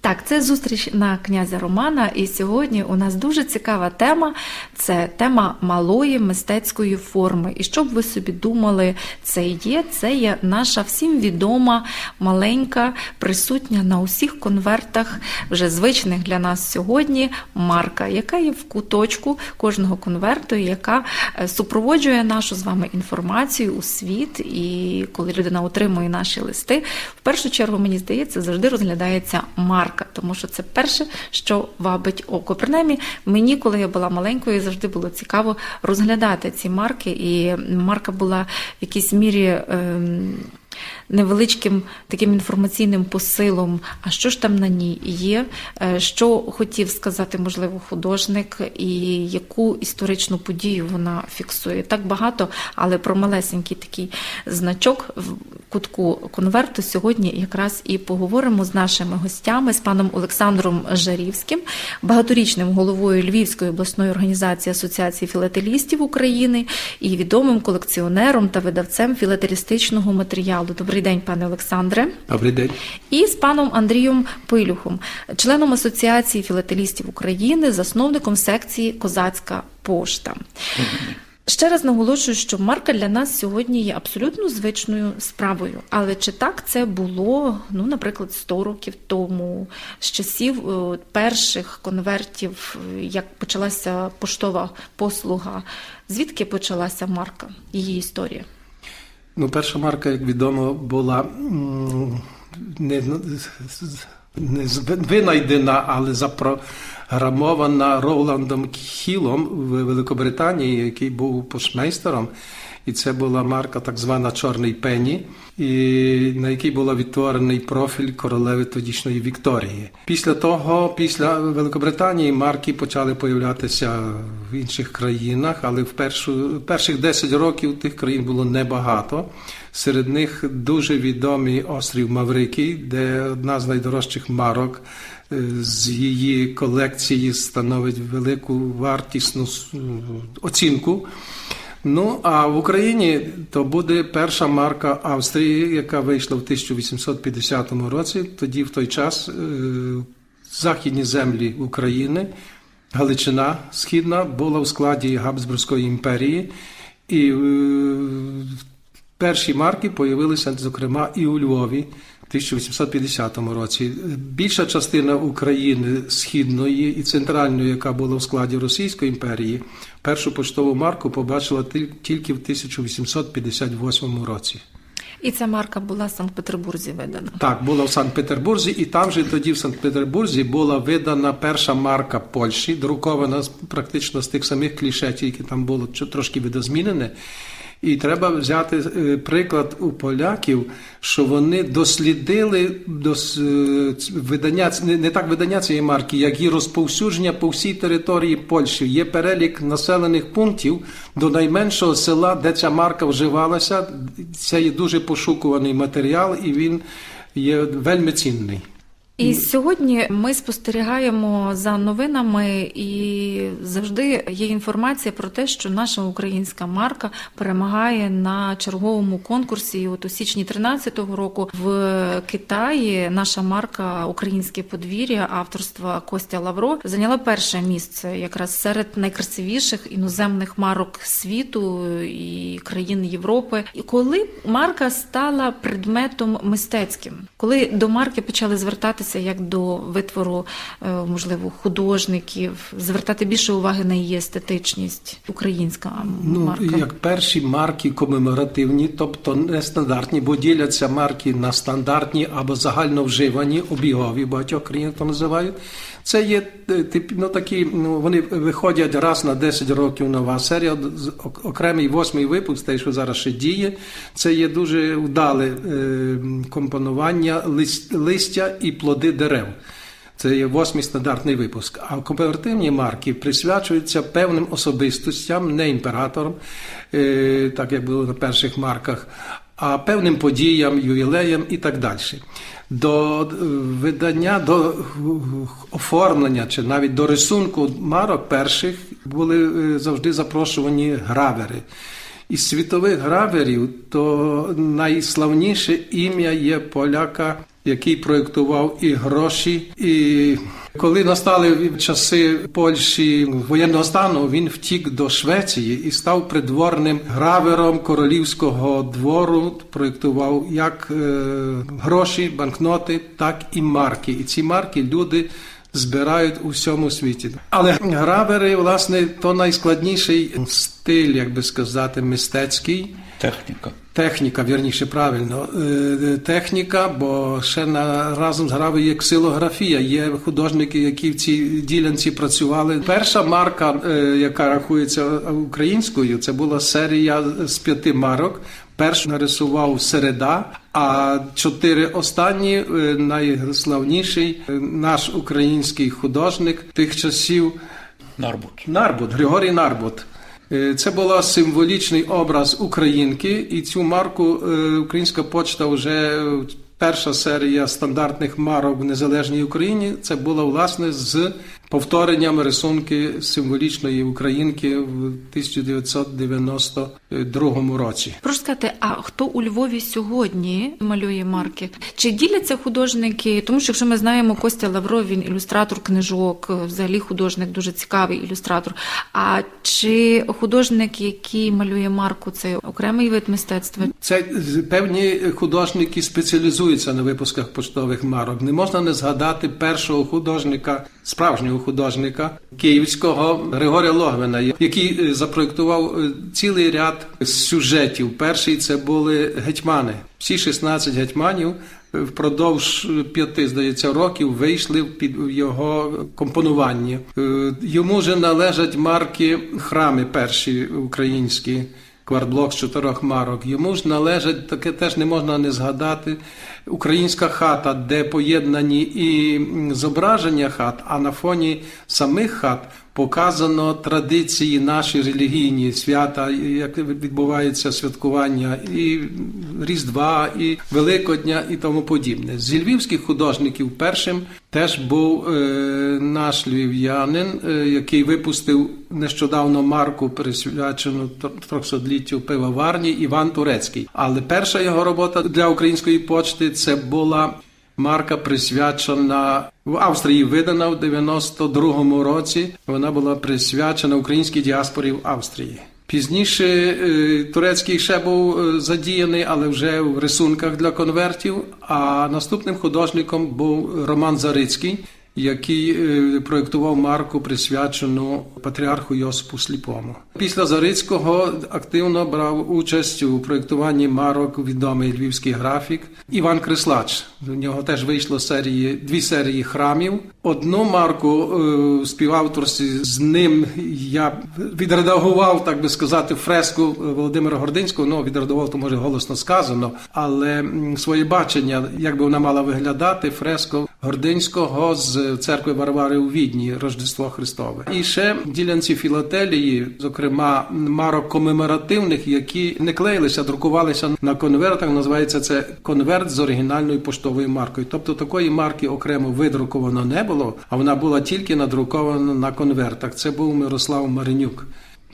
Так, це зустріч на князя Романа, і сьогодні у нас дуже цікава тема. Це тема малої мистецької форми. І щоб ви собі думали, це є, це є наша всім відома маленька, присутня на усіх конвертах, вже звичних для нас сьогодні, марка, яка є в куточку кожного конверту, яка е, супроводжує нашу з вами інформацію у світ. І коли людина отримує наші листи, в першу чергу, мені здається, завжди розглядається марка тому що це перше, що вабить око. Принаймні, мені, коли я була маленькою, завжди було цікаво розглядати ці марки, і марка була в якійсь мірі. Ем, невеличким таким інформаційним посилом, а що ж там на ній є, е, що хотів сказати, можливо, художник, і яку історичну подію вона фіксує. Так багато, але про малесенький такий значок в кутку конверту сьогодні якраз і поговоримо з нашими гостями, з паном Олександром Жарівським, багаторічним головою Львівської обласної організації Асоціації філателістів України і відомим колекціонером та видавцем філателістичного матеріалу. Добрий день, пане Олександре. Добрий день. І з паном Андрієм Пилюхом, членом Асоціації філателістів України, засновником секції Козацька пошта. Ще раз наголошую, що марка для нас сьогодні є абсолютно звичною справою. Але чи так це було, ну, наприклад, 100 років тому, з часів е, перших конвертів, як почалася поштова послуга? Звідки почалася марка, її історія? Ну, перша марка, як відомо, була не, не винайдена, але запрограмована Роландом Хілом в Великобританії, який був пошмейстером. І це була марка, так звана Чорний Пені, і на якій був відтворений профіль королеви тодішньої Вікторії. Після того, після Великобританії, марки почали появлятися в інших країнах, але в першу, перших 10 років тих країн було небагато. Серед них дуже відомий острів Маврикій, де одна з найдорожчих марок. З її колекції становить велику вартісну оцінку. Ну а в Україні то буде перша марка Австрії, яка вийшла в 1850 році. Тоді, в той час, західні землі України, Галичина Східна була в складі Габсбурзької імперії, і перші марки появилися, зокрема, і у Львові. в 1850 році більша частина України східної і центральної, яка була в складі Російської імперії, першу поштову марку побачила тільки в 1858 році. І ця марка була в Санкт-Петербурзі видана. Так, була в Санкт-Петербурзі, і там же тоді в Санкт-Петербурзі була видана перша марка Польщі, друкована практично з тих самих кліше, які там було трошки видозмінене. І треба взяти приклад у поляків, що вони дослідили дос, видання не так видання цієї марки, як і розповсюдження по всій території Польщі. Є перелік населених пунктів до найменшого села, де ця марка вживалася. Це є дуже пошукуваний матеріал, і він є вельми цінний. І сьогодні ми спостерігаємо за новинами, і завжди є інформація про те, що наша українська марка перемагає на черговому конкурсі. І От у січні 13-го року в Китаї наша марка Українське подвір'я авторства Костя Лавро зайняла перше місце якраз серед найкрасивіших іноземних марок світу і країн Європи. І коли марка стала предметом мистецьким, коли до марки почали звертатися як до витвору, можливо, художників, звертати більше уваги на її естетичність, українська марка? Ну, як перші марки комеморативні, тобто нестандартні, бо діляться марки на стандартні або загальновживані, обігові, багатьох країн то називають. Це є ну, такі, ну вони виходять раз на 10 років нова серія. Окремий восьмий випуск, той, що зараз ще діє. Це є дуже вдале е, компонування листя і плоди дерев. Це є восьмий стандартний випуск. А комеморативні марки присвячуються певним особистостям, не імператорам, е, так як було на перших марках, а певним подіям, ювілеям і так далі. До е, видання, до оформлення чи навіть до рисунку марок перших були е, завжди запрошувані гравери. Із світових граверів то найславніше ім'я є поляка, який проєктував і гроші. І коли настали часи Польщі воєнного стану, він втік до Швеції і став придворним гравером королівського двору. Проєктував як е, гроші, банкноти, так і марки. І ці марки люди збирають у всьому світі. Але гравери, власне, то найскладніший стиль, як би сказати, мистецький. Техніка. Техніка, вірніше, правильно. Е, Техніка, бо ще на разом з гравою є ксилографія. Є художники, які в цій ділянці працювали. Перша марка, е, яка рахується українською, це була серія з п'яти марок. Першу нарисував середа, а чотири останні е, найславніший е, наш український художник тих часів Нарбут. Нарбут, Григорій Нарбут. Е, Це була символічний образ українки, і цю марку е, Українська почта вже е, перша серія стандартних марок в незалежній Україні. Це була власне з повторенням рисунки символічної українки в 1992 році. Прошу сказати, а хто у Львові сьогодні малює марки? Чи діляться художники? Тому що якщо ми знаємо Костя Лавров, він ілюстратор книжок, взагалі художник дуже цікавий ілюстратор. А чи художник, який малює марку, це окремий вид мистецтва? Це певні художники спеціалізуються на випусках поштових марок. Не можна не згадати першого художника, справжнього художника київського Григорія Логвина, який е, запроєктував е, цілий ряд сюжетів. Перший це були гетьмани. Всі 16 гетьманів впродовж п'яти, здається, років вийшли під його компонування. Е, Йому же належать марки храми перші українські. Квартблок з чотирьох марок. Йому ж належить, таке теж не можна не згадати, українська хата, де поєднані і зображення хат, а на фоні самих хат показано традиції наші релігійні свята, як відбувається святкування і Різдва, і Великодня, і тому подібне. З львівських художників першим теж був е, наш львів'янин, е, який випустив нещодавно марку, присвячену 300-літтю пивоварні Іван Турецький. Але перша його робота для української почти це була марка присвячена в Австрії, видана в 92-му році. Вона була присвячена українській діаспорі в Австрії. Пізніше е, турецький ще був е, задіяний, але вже в рисунках для конвертів. А наступним художником був Роман Зарицький, який е, проєктував марку, присвячену патріарху Йосипу Сліпому. Після Зарицького активно брав участь у проєктуванні марок відомий львівський графік Іван Крислач. У нього теж вийшло серії дві серії храмів. Одну марку е, в з ним я відредагував, так би сказати, фреску Володимира Гординського. Ну відредагував, то може голосно сказано, але своє бачення, як би вона мала виглядати, фреско Гординського з церкви Варвари у Відні, Рождество Христове. І ще ділянці філателії, зокрема марок комеморативних, які не клеїлися, друкувалися на конвертах. Називається це конверт з оригінальною поштовою маркою. Тобто такої марки окремо видруковано не було, а вона була тільки надрукована на конвертах. Це був Мирослав Маринюк.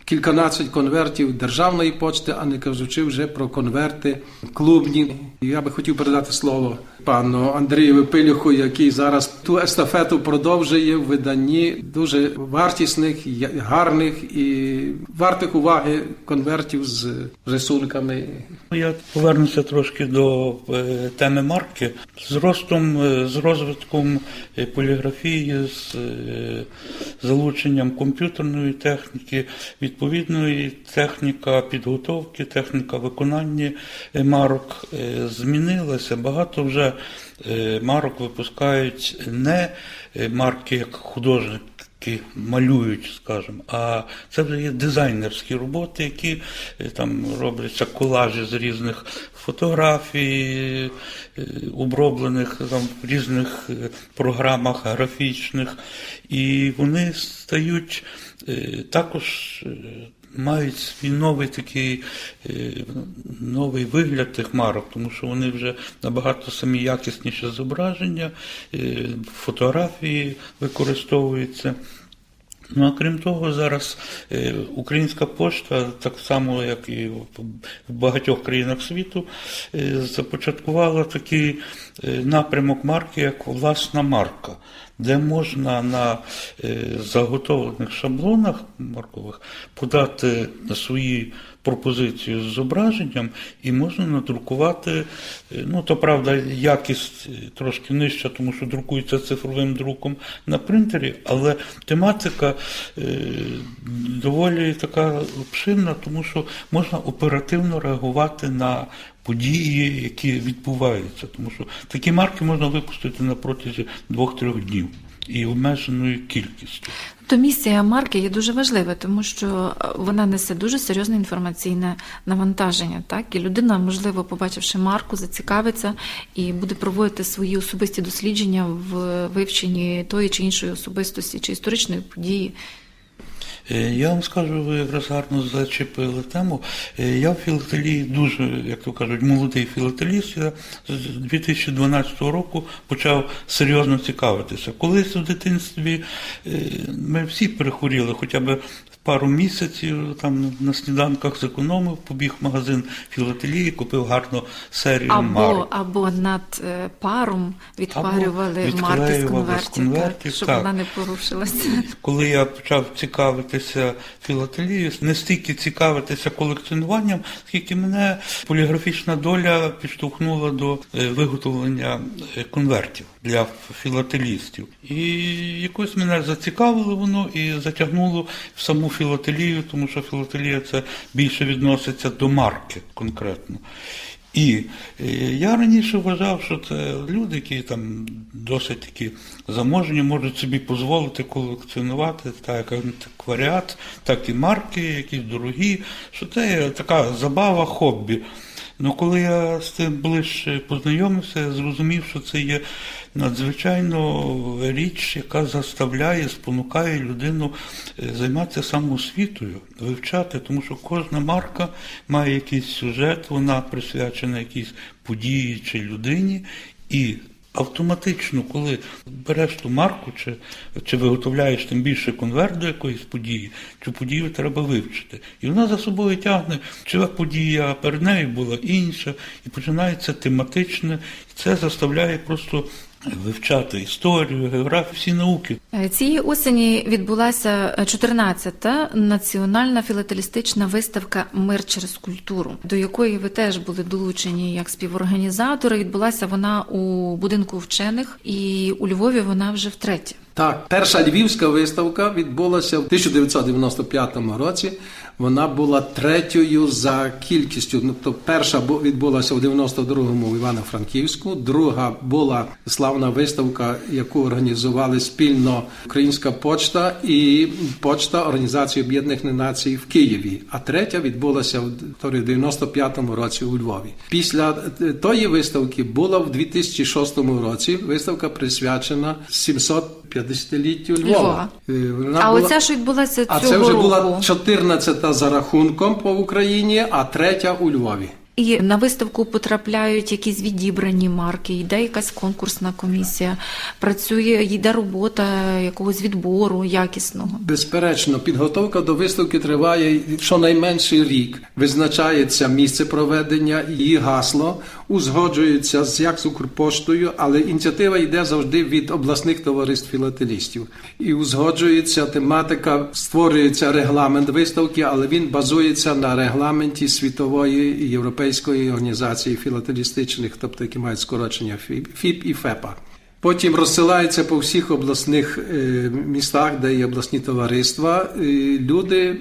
Кільканадцять конвертів державної почти, а не кажучи вже про конверти клубні. Я би хотів передати слово пану Андрію Пилюху, який зараз ту естафету продовжує в виданні дуже вартісних, гарних і вартих уваги конвертів з рисунками. Я повернуся трошки до е, теми марки. З ростом, е, з розвитком е, поліграфії, з залученням комп'ютерної техніки, відповідної техніка підготовки, техніка виконання марок змінилася. Багато вже марок випускають не е, марки як художники які малюють, скажімо, а це вже є дизайнерські роботи, які е, там робляться колажі з різних фотографій, е, оброблених там в різних е, програмах графічних, і вони стають е, також. Мають свій новий такий е, новий вигляд тих марок, тому що вони вже набагато самі якісніші зображення, е, фотографії використовуються. Ну а крім того, зараз е, українська пошта, так само як і в багатьох країнах світу, е, започаткувала такий е, напрямок марки, як власна марка, де можна на заготовлених шаблонах маркових подати свої пропозицію з зображенням і можна надрукувати. е, Ну, то правда, якість е, трошки нижча, тому що друкується цифровим друком на принтері, але тематика е, доволі така обширна, тому що можна оперативно реагувати на події, які відбуваються. Тому що такі марки можна випустити на протязі двох-трьох днів і обмеженою кількістю. То місія марки є дуже важлива, тому що е, вона несе дуже серйозне інформаційне навантаження. Так і людина, можливо, побачивши марку, зацікавиться і буде проводити свої особисті дослідження в вивченні тої чи іншої особистості чи історичної події. Е, Я вам скажу, ви якраз гарно зачепили тему. Е, Я в філателії дуже, як то кажуть, молодий філателіст. Я з 2012 року почав серйозно цікавитися. Колись в дитинстві е, ми всі перехворіли, хоча б пару місяців там на сніданках зекономив, побіг в магазин філателії, купив гарну серію Або, марок. або над е, паром відпарювали Або марки з відклеювали з конвертів, конвертів, так, щоб так. вона не порушилася. Коли я почав цікавитися філателією, не стільки цікавитися колекціонуванням, скільки мене поліграфічна доля підштовхнула до е, виготовлення е, конвертів для філателістів. І якось мене зацікавило воно і затягнуло в саму філателію, тому що філателія це більше відноситься до марки конкретно. І е, я раніше вважав, що це люди, які там досить такі заможні, можуть собі дозволити колекціонувати так антикваріат, так і марки, якісь дорогі, що це така забава, хобі. Ну, коли я з цим ближче познайомився, я зрозумів, що це є надзвичайно річ, яка заставляє, спонукає людину е, займатися самоосвітою, вивчати, тому що кожна марка має якийсь сюжет, вона присвячена якійсь події чи людині. І автоматично, коли береш ту марку, чи, чи виготовляєш тим більше конверт до якоїсь події, цю подію треба вивчити. І вона за собою тягне, чи подія перед нею була інша, і починається тематичне, і це заставляє просто вивчати історію, географію, всі науки. Е, Цієї осені відбулася 14-та національна філателістична виставка Мир через культуру, до якої ви теж були долучені як співорганізатори. Відбулася вона у будинку вчених, і у Львові вона вже втретє. Так, перша львівська виставка відбулася в 1995 році. Вона була третьою за кількістю. Тобто перша бу- відбулася у 92-му в Івано-Франківську, друга була славна виставка, яку організували спільно Українська почта і почта Організації Об'єднаних Націй в Києві. А третя відбулася в 95-му році у Львові. Після е, тої виставки була в 2006 році виставка присвячена 750-літтю Львова. Львова. Е, Вона а була- оця, що відбулася а це вже року. була 14-та за рахунком по Україні, а третя у Львові. І на виставку потрапляють якісь відібрані марки, йде якась конкурсна комісія, працює, йде робота якогось відбору якісного. Безперечно, підготовка до виставки триває щонайменше рік. Визначається місце проведення, її гасло, узгоджується з як з Укрпоштою, але ініціатива йде завжди від обласних товариств філателістів. І узгоджується тематика, створюється регламент виставки, але він базується на регламенті світової і європейської організації філателістичних, тобто які мають скорочення ФІП і ФЕПА. Потім розсилається по всіх обласних е, містах, де є обласні товариства. Люди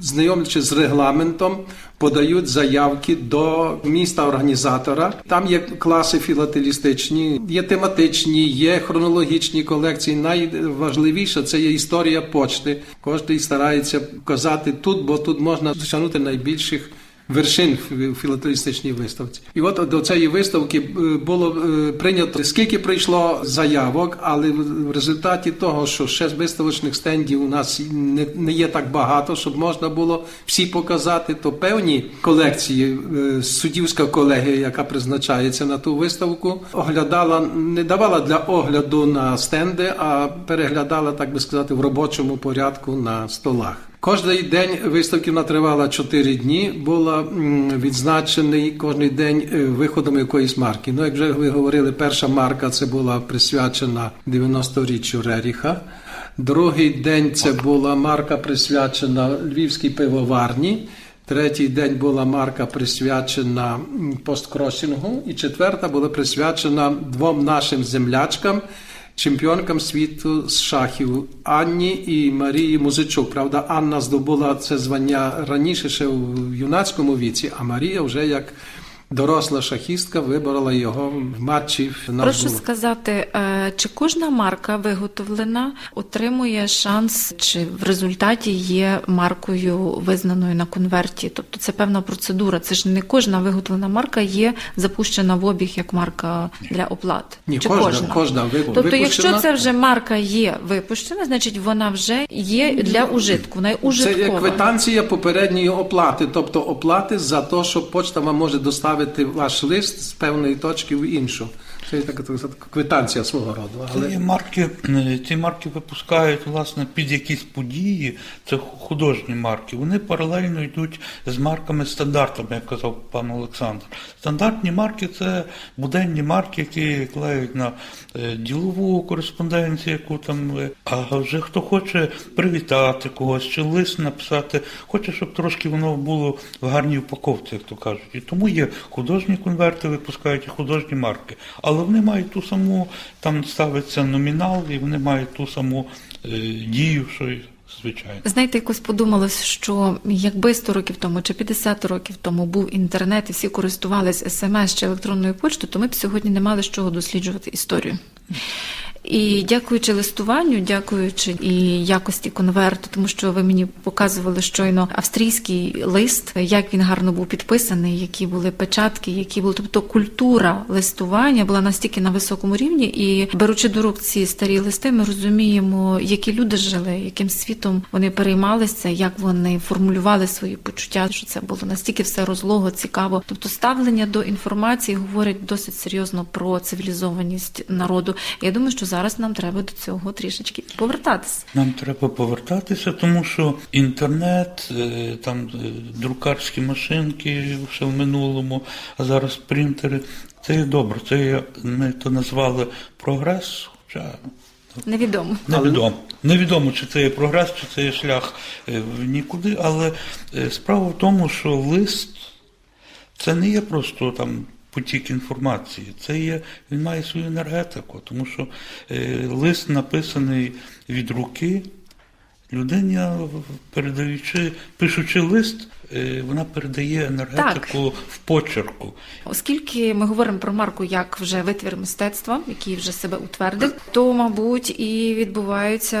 знайомлячись з регламентом, подають заявки до міста організатора. Там є класи філателістичні, є тематичні, є хронологічні колекції. Найважливіше це є історія почти. Кожен старається показати тут, бо тут можна досягнути найбільших. Вершин в філателістичній виставці, і от до цієї виставки е, було е, прийнято скільки прийшло заявок, але в результаті того, що ще виставочних стендів у нас не, є так багато, щоб можна було всі показати, то певні колекції е, суддівська колегія, яка призначається на ту виставку, оглядала, не давала для огляду на стенди, а переглядала, так би сказати, в робочому порядку на столах. Кожний день виставки вона тривала 4 дні, була відзначений кожний день е, виходом якоїсь марки. Ну, як вже ви говорили, перша марка це була присвячена 90-річчю Реріха. Другий день це була марка присвячена Львівській пивоварні. Третій день була марка присвячена посткросінгу. І четверта була присвячена двом нашим землячкам чемпіонкам світу з шахів Анні і Марії Музичук. Правда, Анна здобула це звання раніше ще в юнацькому віці, а Марія вже як доросла шахістка виборола його в матчі. в нас Прошу сказати, е, чи кожна марка виготовлена отримує шанс, чи в результаті є маркою визнаною на конверті? Тобто це певна процедура. Це ж не кожна виготовлена марка є запущена в обіг як марка для оплат. Ні, чи кожна, кожна ви- Тобто, якщо це вже марка є випущена, значить вона вже є для ужитку. Є Це як квитанція попередньої оплати, тобто оплати за те, що почта вам може доставити ваш лист з певної точки в іншу. Це є така, квитанція свого роду. Ці Але марки, е, ці марки випускають власне під якісь події, це художні марки. Вони паралельно йдуть з марками стандартами, як казав пан Олександр. Стандартні марки це буденні марки, які клеють на е, ділову кореспонденцію, яку там. е, А вже хто хоче привітати когось чи лист написати, хоче, щоб трошки воно було в гарній упаковці, як то кажуть. І тому є художні конверти, випускають і художні марки. Але вони мають ту саму, там ставиться номінал, і вони мають ту саму е, дію, що й звичайно. Знаєте, якось подумалось, що якби 100 років тому чи 50 років тому був інтернет і всі користувались смс чи електронною почтою, то ми б сьогодні не мали з чого досліджувати історію. І дякуючи листуванню, дякуючи і якості конверту, тому що ви мені показували щойно австрійський лист, як він гарно був підписаний, які були печатки, які були. Тобто культура листування була настільки на високому рівні, і беручи до рук ці старі листи, ми розуміємо, які люди жили, яким світом вони переймалися, як вони формулювали свої почуття, що це було настільки все розлого, цікаво. Тобто ставлення до інформації говорить досить серйозно про цивілізованість народу. Я думаю, що зараз нам треба до цього трішечки повертатися. Нам треба повертатися, тому що інтернет, е, там е, друкарські машинки ще в минулому, а зараз принтери. Це є добре. Це є, ми то назвали прогрес, хоча Невідомо. невідомо. Невідомо, чи це є прогрес, чи це є шлях е, в нікуди, але е, справа в тому, що лист це не є просто там. Потік інформації, це є, він має свою енергетику, тому що е, лист написаний від руки, людина, передаючи, пишучи лист, е, вона передає енергетику в почерку. Оскільки ми говоримо про марку як вже витвір мистецтва, який вже себе утвердив, то мабуть і відбуваються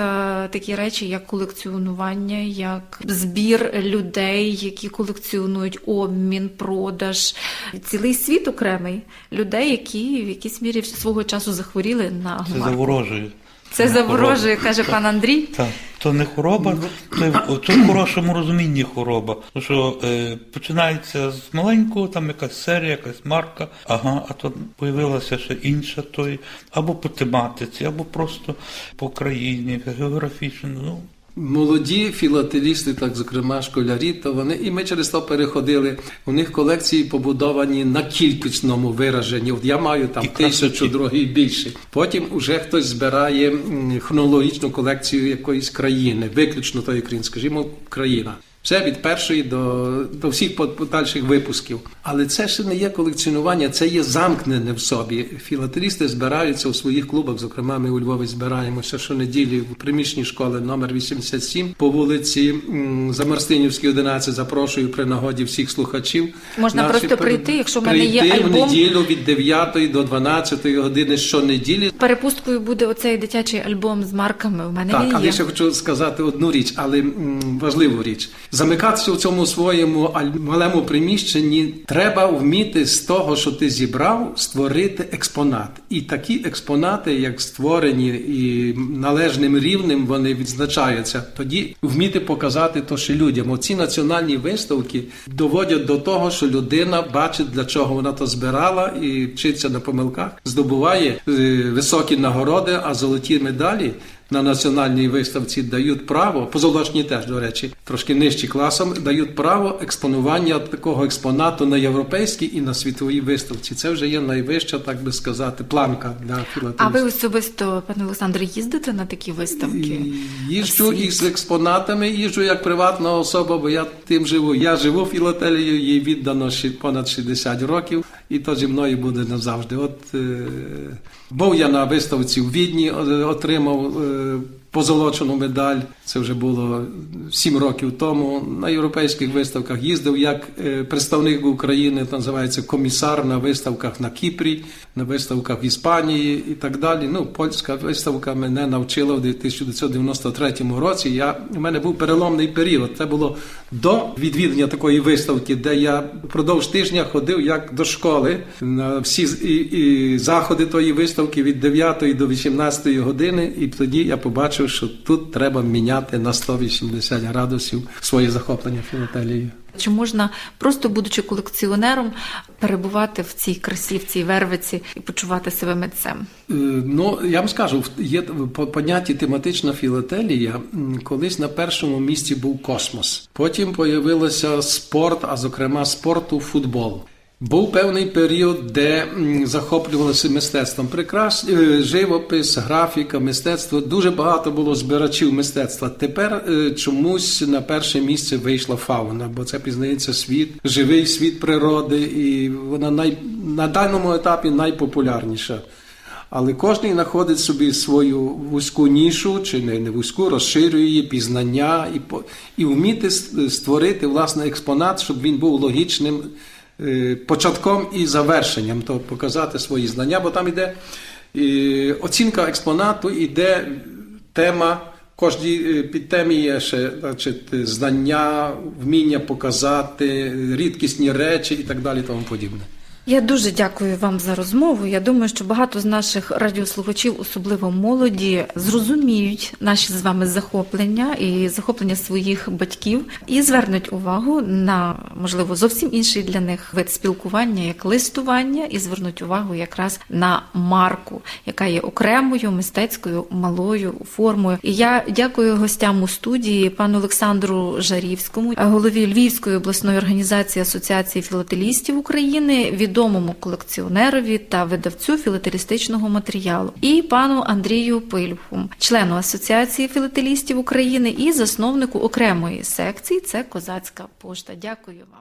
такі речі, як колекціонування, як збір людей, які колекціонують обмін, продаж, цілий світ окремий людей, які в якійсь мірі свого часу захворіли на Це марку. заворожує. Це заворожує, каже пан Андрій. Так, то не хвороба, то в- це в хорошому розумінні хвороба. Тому що е, починається з маленького, там якась серія, якась марка, ага, а то появилася ще інша, той, або по тематиці, або просто по країні, географічно. Ну, Молоді філателісти, так зокрема школярі, то вони і ми через то переходили. У них колекції побудовані на кількісному вираженні. От я маю там І тисячу, другий більше. Потім уже хтось збирає хронологічну колекцію якоїсь країни, виключно тої країни, скажімо, країна. Все від першої до, до всіх подальших випусків. Але це ще не є колекціонування, це є замкнене в собі. Філателісти збираються у своїх клубах. Зокрема, ми у Львові збираємося щонеділі в приміщенні школи номер 87 по вулиці Замарстинівській, 11. Запрошую при нагоді всіх слухачів. Можна Наші просто при- прийти, якщо в мене є прийти в неділю від 9 до 12 години щонеділі. Перепусткою буде оцей дитячий альбом з марками. У мене Так, він але є. я ще хочу сказати одну річ, але м, важливу річ. Замикатися в цьому своєму малому приміщенні треба вміти з того, що ти зібрав, створити експонат. І такі експонати, як створені і належним рівнем, вони відзначаються. Тоді вміти показати то ще людям. Оці національні виставки доводять до того, що людина бачить, для чого вона то збирала, і вчиться на помилках, здобуває е, високі нагороди, а золоті медалі на національній виставці дають право, позолочні теж, до речі, трошки нижчі класом, дають право експонування такого експонату на європейській і на світовій виставці. Це вже є найвища, так би сказати, планка для А ви особисто, пане Олександре, їздите на такі виставки? Їжджу Світ. із експонатами, їжджу як приватна особа, бо я тим живу. Я живу філателією, їй віддано понад 60 років, і то зі мною буде назавжди. От е, був я на виставці у Відні, отримав е, позолочену медаль. Це вже було 7 років тому. На європейських виставках їздив як е, представник України, то називається комісар на виставках на Кіпрі, на виставках в Іспанії і так далі. Ну, польська виставка мене навчила в 1993 році. Я, у мене був переломний період. Це було до відвідання такої виставки, де я впродовж тижня ходив як до школи на всі і, і заходи тої виставки від 9 до 18 години. І тоді я побачив, що тут треба міняти на 180 градусів своє захоплення філателією. Чи можна, просто будучи колекціонером, перебувати в цій красі, в цій вервиці і почувати себе митцем? Е, Ну, я вам скажу, є по понятті тематична філателія. Колись на першому місці був космос. Потім появилося спорт, а зокрема спорту футбол. Був певний період, де захоплювалися мистецтвом. Прекрас, е, живопис, графіка, мистецтво. Дуже багато було збирачів мистецтва. Тепер е, чомусь на перше місце вийшла фауна, бо це пізнається світ, живий світ природи, і вона най, на даному етапі найпопулярніша. Але кожен знаходить собі свою вузьку нішу, чи не, не вузьку, розширює її пізнання і, і вміти створити власне експонат, щоб він був логічним початком і завершенням, то показати свої знання, бо там іде е, оцінка експонату, іде тема. Кожній під підтемі є ще значить, е, знання, вміння показати, рідкісні речі і так далі, тому подібне. Я дуже дякую вам за розмову. Я думаю, що багато з наших радіослухачів, особливо молоді, зрозуміють наші з вами захоплення і захоплення своїх батьків, і звернуть увагу на можливо зовсім інший для них вид спілкування, як листування, і звернуть увагу якраз на марку, яка є окремою мистецькою малою формою. І я дякую гостям у студії, пану Олександру Жарівському, голові Львівської обласної організації Асоціації філателістів України, відомому колекціонерові та видавцю філателістичного матеріалу, і пану Андрію Пильху, члену Асоціації філателістів України і засновнику окремої секції. Це козацька пошта. Дякую вам.